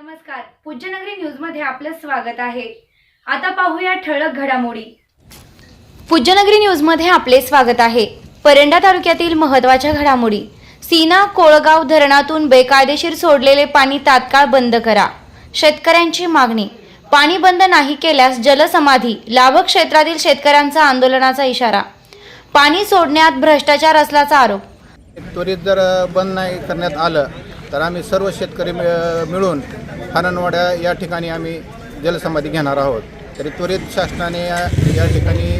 नमस्कार. पूज्यनगरी न्यूजमध्ये आपलं स्वागत आहे. आता पाहूया ठळक घडामोडी. पूज्यनगरी न्यूजमध्ये आपले स्वागत आहे. परंडा तालुक्यातील महत्त्वाच्या घडामोडी. सीना कोळगाव धरणातून बेकायदेशीर सोडलेले पाणी तात्काळ बंद करा. शेतकऱ्यांची मागणी. पाणी बंद नाही केल्यास जलसमाधी लाभक क्षेत्रातील शेतकऱ्यांचा आंदोलनाचा इशारा. पाणी सोडण्यात भ्रष्टाचार असल्याचा आरोप. त्वरित जर बंद नाही करण्यात आलं तर आम्ही सर्व शेतकरी मिळ- मिळून हननवाड्या या ठिकाणी आम्ही जलसमाधी घेणार आहोत. तरी त्वरित शासनाने या या ठिकाणी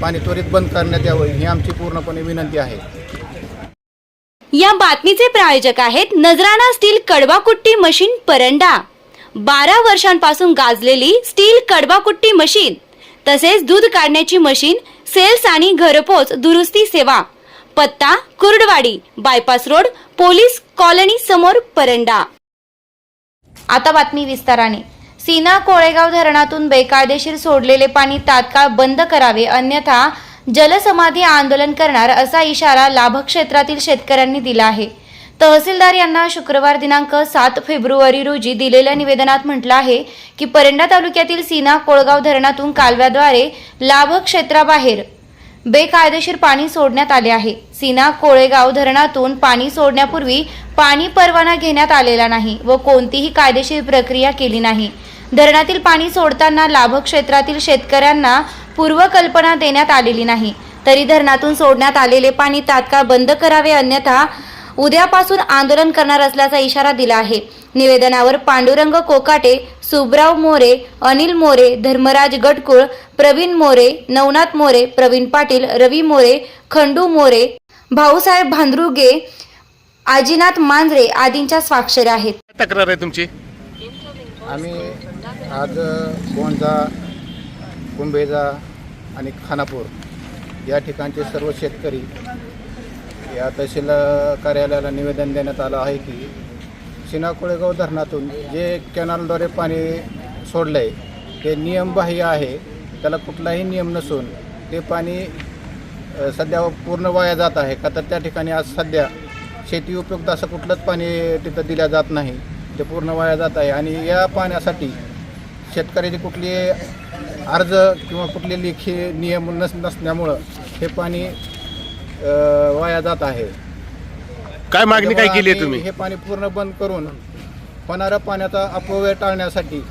पाणी त्वरित बंद करण्यात यावं ही आमची पूर्णपणे विनंती आहे. या बातमीचे प्रायोजक आहेत नजराणा स्टील कडवाकुट्टी मशीन परंडा. बारा वर्षांपासून गाजलेली स्टील कडवाकुट्टी मशीन तसेच दूध काढण्याची मशीन सेल्स आणि घरपोच दुरुस्ती सेवा. पत्ता Kurduwadi bypass road police colony समोर परंडा. आता बातमी विस्ताराने. सीना कोळेगाव धरणातून बेकायदेशीर सोडलेले पाणी तात्काळ बंद करावे अन्यथा जलसमाधी आंदोलन करणार असा इशारा लाभक्षेत्रातील शेतकऱ्यांनी दिला आहे. तहसीलदार यांना शुक्रवार दिनांक सात फेब्रुवारी रोजी दिलेल्या निवेदनात म्हटलं आहे की परंडा तालुक्यातील सीना कोळगाव धरणातून कालव्याद्वारे लाभक्षेत्राबाहेर बेकायदेशीर पाणी सोडण्यात आले आहे. सीना कोळेगाव धरणातून पाणी सोडण्यापूर्वी पाणी परवाना घेण्यात आलेला नाही व कोणतीही कायदेशीर प्रक्रिया केली नाही. धरणातील पाणी सोडताना लाभक्षेत्रातील शेतकऱ्यांना पूर्वकल्पना देण्यात आलेली नाही. तरी धरणातून सोडण्यात आलेले पाणी तात्काळ बंद करावे अन्यथा उद्यापासून आंदोलन करणार असल्याचा इशारा दिला आहे. निवेदनावर पांडुरंग कोकाटे सुब्राव मोरे अनिल मोरे धर्मराज गटकुळ प्रवीण मोरे नवनाथ मोरे प्रवीण पाटील रवी मोरे खंडू मोरे भाऊसाहेब भांद्रुगे आजीनाथ मांजरे आदींच्या स्वाक्षऱ्या आहेत. तक्रार आहे तुमची? आम्ही आज गोंजा कुंभेजा आणि खानापूर या ठिकाणचे सर्व शेतकरी या तहसील कार्यालयाला निवेदन देण्यात आलं आहे की शिना कोळेगाव धरणातून जे कॅनलद्वारे पाणी सोडलं आहे ते नियमबाह्य आहे त्याला कुठलाही नियम नसून ते पाणी सध्या पूर्ण वाया जात आहे का तर त्या ठिकाणी आज सध्या शेती उपयुक्त असं कुठलंच पाणी तिथं दिल्या जात नाही ते पूर्ण वाया जात आहे. आणि या पाण्यासाठी शेतकऱ्याची कुठली अर्ज किंवा कुठले लेखी नियम नस नसल्यामुळं हे पाणी अ, वाया जात आहे. काय मागणी काय केली आहे त्यामुळं तुम्ही? आम्ही हे पाणी पूर्ण बंद करून होणारा पाण्याचा अपव्यय टाळण्यासाठी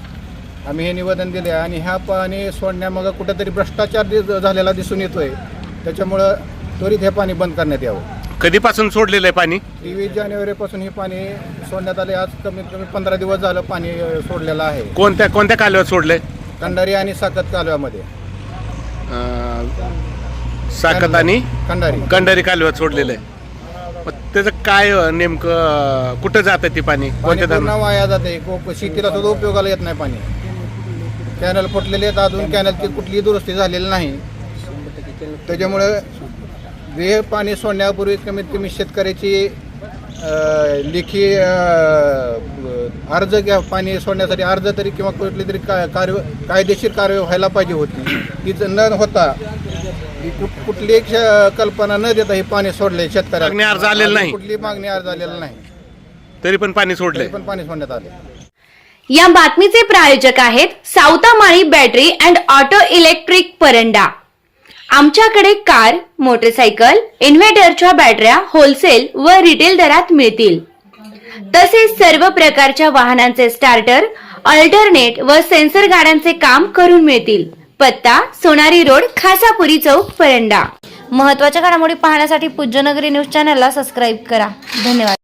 आम्ही हे निवेदन दिले आहे. आणि ह्या पाणी सोडण्यामागं कुठेतरी भ्रष्टाचार दि- झालेला दिसून येतोय. त्याच्यामुळं त्वरित हे पाणी बंद करण्यात यावं. कधीपासून सोडलेलं आहे पाणी? तेवीस जानेवारीपासून हे पाणी सोडण्यात आले. आज कमीत कमी पंधरा दिवस झालं पाणी अ, सोडलेलं आहे. कोणत्या कोणत्या कालव्यात सोडलंय? कंडारी आणि साकत कालव्यामध्ये. अं, साकत आणि कंडारी. कंडारी कालव्यात सोडलेलं आहे. मग त्याचं काय नेमकं कुठं जातं ते पाणी? कोणत्या पूर्ण? वाया जाते को- शेतीला सुद्धा उपयोगाला येत नाही पाणी. कॅनल फुटलेले आहेत अजून. कॅनलची कुठलीही दुरुस्ती झालेली नाही. त्याच्यामुळे हे पाणी सोडण्यापूर्वी कमीत कमी शेतकऱ्याची अं, लेखी अं, अर्ज घ्या. पाणी सोडण्यासाठी अर्ज तरी किंवा कुठली तरी का- कार्य कायदेशीर कार्य व्हायला पाहिजे होती. तीच न होता कुठली एक कल्पना न देता हे पाणी सोडले शेतकऱ्याला. मागणी अर्ज आलेला नाही. कुठली मागणी अर्ज आलेला नाही. तरी पण पाणी तरी सोडलंय पण पाणी सोडण्यात आले या बातमीचे प्रायोजक आहेत Savatamali battery and auto electric Paranda. आमच्याकडे कार मोटरसायकल इन्व्हर्टरच्या बॅटऱ्या होलसेल व रिटेल दरात मिळतील. तसेच सर्व प्रकारच्या वाहनांचे स्टार्टर अल्टरनेट व सेन्सर गाड्यांचे काम करून मिळतील. पत्ता सोनारी रोड खासापुरी चौक परंडा महत्त्वाच्या घडामोडी पाहण्यासाठी पूज्यनगरी न्यूज चॅनलला सबस्क्राईब करा. धन्यवाद.